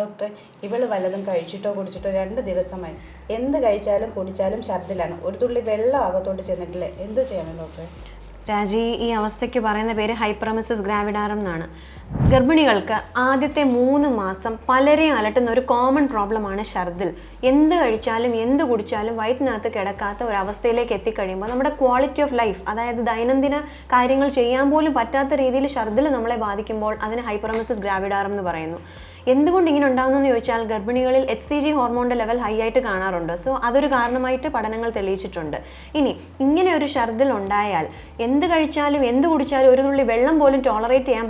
ഡോക്ടറെ ഇവൾ വല്ലതും കഴിച്ചിട്ടോ കുടിച്ചിട്ടോ രണ്ട് ദിവസമായി. എന്ത് കഴിച്ചാലും കുടിച്ചാലും ഛർദിലാണ് ഒരു തുള്ളി വെള്ളം അകത്തോട്ട് ചെന്നിട്ടില്ല? എന്തു ചെയ്യണം ഡോക്ടറെ? രാജി ഈ അവസ്ഥയ്ക്ക് പറയുന്ന പേര് ഹൈപ്രമസിസ് ഗ്രാവിഡാരം എന്നാണ്. ഗർഭിണികൾക്ക് ആദ്യത്തെ മൂന്ന് മാസം പലരെയും അലട്ടുന്ന ഒരു കോമൺ പ്രോബ്ലമാണ് ഷർദിൽ എന്ത് കഴിച്ചാലും എന്ത് കുടിച്ചാലും വയറ്റിനകത്ത് കിടക്കാത്ത ഒരു അവസ്ഥയിലേക്ക് എത്തിക്കഴിയുമ്പോൾ നമ്മുടെ ക്വാളിറ്റി ഓഫ് ലൈഫ് അതായത് ദൈനംദിന കാര്യങ്ങൾ ചെയ്യാൻ പോലും പറ്റാത്ത രീതിയിൽ ഷർദിൽ നമ്മളെ ബാധിക്കുമ്പോൾ അതിന് ഹൈപ്രമസിസ് ഗ്രാവിഡാരം എന്ന് പറയുന്നു. എന്തുകൊണ്ട് ഇങ്ങനെ ഉണ്ടാകുന്നു ചോദിച്ചാൽ ഗർഭിണികളിൽ എച്ച് സി ജി ഹോർമോണിന്റെ ലെവൽ ഹൈ ആയിട്ട് കാണാറുണ്ട്. സോ അതൊരു കാരണമായിട്ട് പഠനങ്ങൾ തെളിയിച്ചിട്ടുണ്ട്. ഇനി ഇങ്ങനെ ഒരു ഷർദിൽ ഉണ്ടായാൽ എന്ത് കഴിച്ചാലും എന്ത് കുടിച്ചാലും ഒരു തുള്ളി വെള്ളം പോലും ടോളറേറ്റ് ചെയ്യാൻ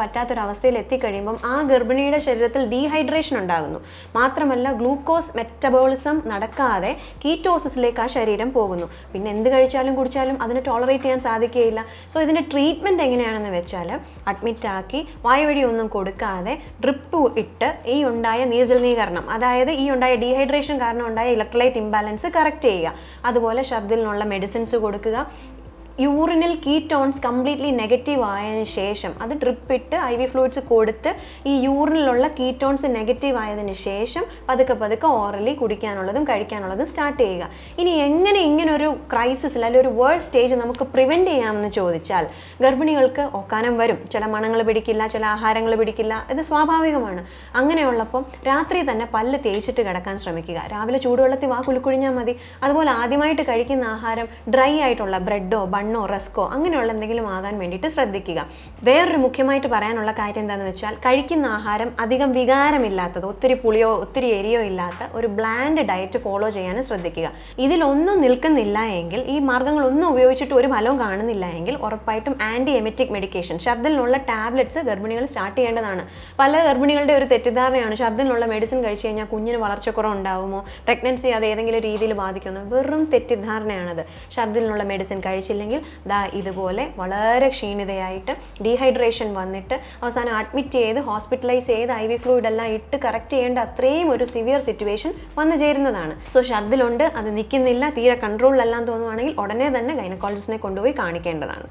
പറ്റാത്തൊരവസ്ഥയിൽ എത്തിക്കഴിയുമ്പം ആ ഗർഭിണിയുടെ ശരീരത്തിൽ ഡീഹൈഡ്രേഷൻ ഉണ്ടാകുന്നു. മാത്രമല്ല ഗ്ലൂക്കോസ് മെറ്റബോളിസം നടക്കാതെ കീറ്റോസിസിലേക്ക് ആ ശരീരം പോകുന്നു. പിന്നെ എന്ത് കഴിച്ചാലും കുടിച്ചാലും അതിനെ ടോളറേറ്റ് ചെയ്യാൻ സാധിക്കുകയില്ല. സോ ഇതിന്റെ ട്രീറ്റ്മെന്റ് എങ്ങനെയാണെന്ന് വെച്ചാൽ അഡ്മിറ്റ് ആക്കി വായുവഴി ഒന്നും കൊടുക്കാതെ ഡ്രിപ്പ് ഇട്ട് ഈ ഉണ്ടായ നീർജലീകരണം അതായത് ഈ ഉണ്ടായ ഡീഹൈഡ്രേഷൻ കാരണം ഉണ്ടായ ഇലക്ട്രോലൈറ്റ് ഇംബാലൻസ് കറക്റ്റ് ചെയ്യുക. അതുപോലെ ഛർദിലിനുള്ള മെഡിസിൻസ് കൊടുക്കുക. യൂറിനൽ കീറ്റോൺസ് കംപ്ലീറ്റ്ലി നെഗറ്റീവ് ആയതിനു ശേഷം അത് ഡ്രിപ്പ് ഇട്ട് ഐ വി ഫ്ലൂയിഡ്സ് കൊടുത്ത് ഈ യൂറിനിലുള്ള കീറ്റോൺസ് നെഗറ്റീവ് ആയതിനു ശേഷം പതുക്കെ പതുക്കെ ഓറലി കുടിക്കാനുള്ളതും കഴിക്കാനുള്ളതും സ്റ്റാർട്ട് ചെയ്യുക. ഇനി എങ്ങനെ ഇങ്ങനെ ഒരു ക്രൈസിസിൽ അല്ലെങ്കിൽ ഒരു വേർഡ് സ്റ്റേജ് നമുക്ക് പ്രിവെന്റ് ചെയ്യാമെന്ന് ചോദിച്ചാൽ ഗർഭിണികൾക്ക് ഒക്കാനം വരും. ചില മണങ്ങൾ പിടിക്കില്ല ചില ആഹാരങ്ങൾ പിടിക്കില്ല ഇത് സ്വാഭാവികമാണ്. അങ്ങനെയുള്ളപ്പം രാത്രി തന്നെ പല്ല് തേച്ചിട്ട് കിടക്കാൻ ശ്രമിക്കുക. രാവിലെ ചൂടുവെള്ളത്തിൽ വാ കുലുക്കുഴിഞ്ഞാൽ മതി. അതുപോലെ ആദ്യമായിട്ട് കഴിക്കുന്ന ആഹാരം ഡ്രൈ ആയിട്ടുള്ള ബ്രെഡോ ബണ്ണോ റസ്കോ അങ്ങനെയുള്ള എന്തെങ്കിലും ആകാൻ വേണ്ടിയിട്ട് ശ്രദ്ധിക്കുക. വേറൊരു മുഖ്യമായിട്ട് പറയാനുള്ള കാര്യം എന്താണെന്ന് വെച്ചാൽ കഴിക്കുന്ന ആഹാരം അധികം വികാരമില്ലാത്തത് ഒത്തിരി പുളിയോ ഒത്തിരി എരിയോ ഇല്ലാത്ത ഒരു ബ്ലാൻഡ് ഡയറ്റ് ഫോളോ ചെയ്യാനും ശ്രദ്ധിക്കുക. ഇതിലൊന്നും നിൽക്കുന്നില്ല എങ്കിൽ ഈ മാർഗങ്ങളൊന്നും ഉപയോഗിച്ചിട്ട് ഒരു ഫലവും കാണുന്നില്ല എങ്കിൽ ഉറപ്പായിട്ടും ആന്റി എമറ്റിക് മെഡിക്കേഷൻ ശബ്ദത്തിനുള്ള ടാബ്ലറ്റ്സ് ഗർഭിണികൾ സ്റ്റാർട്ട് ചെയ്യേണ്ടതാണ്. പല ഗർഭിണികളുടെ ഒരു തെറ്റിദ്ധാരണയാണ് ശബ്ദത്തിനുള്ള മെഡിസിൻ കഴിച്ചു കഴിഞ്ഞാൽ കുഞ്ഞിന് വളർച്ചക്കുറവ് ഉണ്ടാവുമോ പ്രഗ്നൻസി അത് ഏതെങ്കിലും രീതിയിൽ ബാധിക്കുമോ വെറും തെറ്റിദ്ധാരണയാണത്. ശബ്ദത്തിനുള്ള മെഡിസിൻ കഴിച്ചില്ലെങ്കിൽ ദാ ഇതുപോലെ വളരെ ക്ഷീണിതയായിട്ട് ഡീഹൈഡ്രേഷൻ വന്നിട്ട് അവസാനം അഡ്മിറ്റ് ചെയ്ത് ഹോസ്പിറ്റലൈസ് ചെയ്ത് ഐ വി ഫ്ലൂയിഡ് എല്ലാം ഇട്ട് കറക്റ്റ് ചെയ്യേണ്ട അത്രയും ഒരു സിവിയർ സിറ്റുവേഷൻ വന്നു ചേരുന്നതാണ്. സോ ഷർദിലുണ്ട് അത് നിൽക്കുന്നില്ല തീരെ കൺട്രോളിലെല്ലാം തോന്നുവാണെങ്കിൽ ഉടനെ തന്നെ ഗൈനക്കോളജിസ്റ്റിനെ കൊണ്ടുപോയി കാണിക്കേണ്ടതാണ്.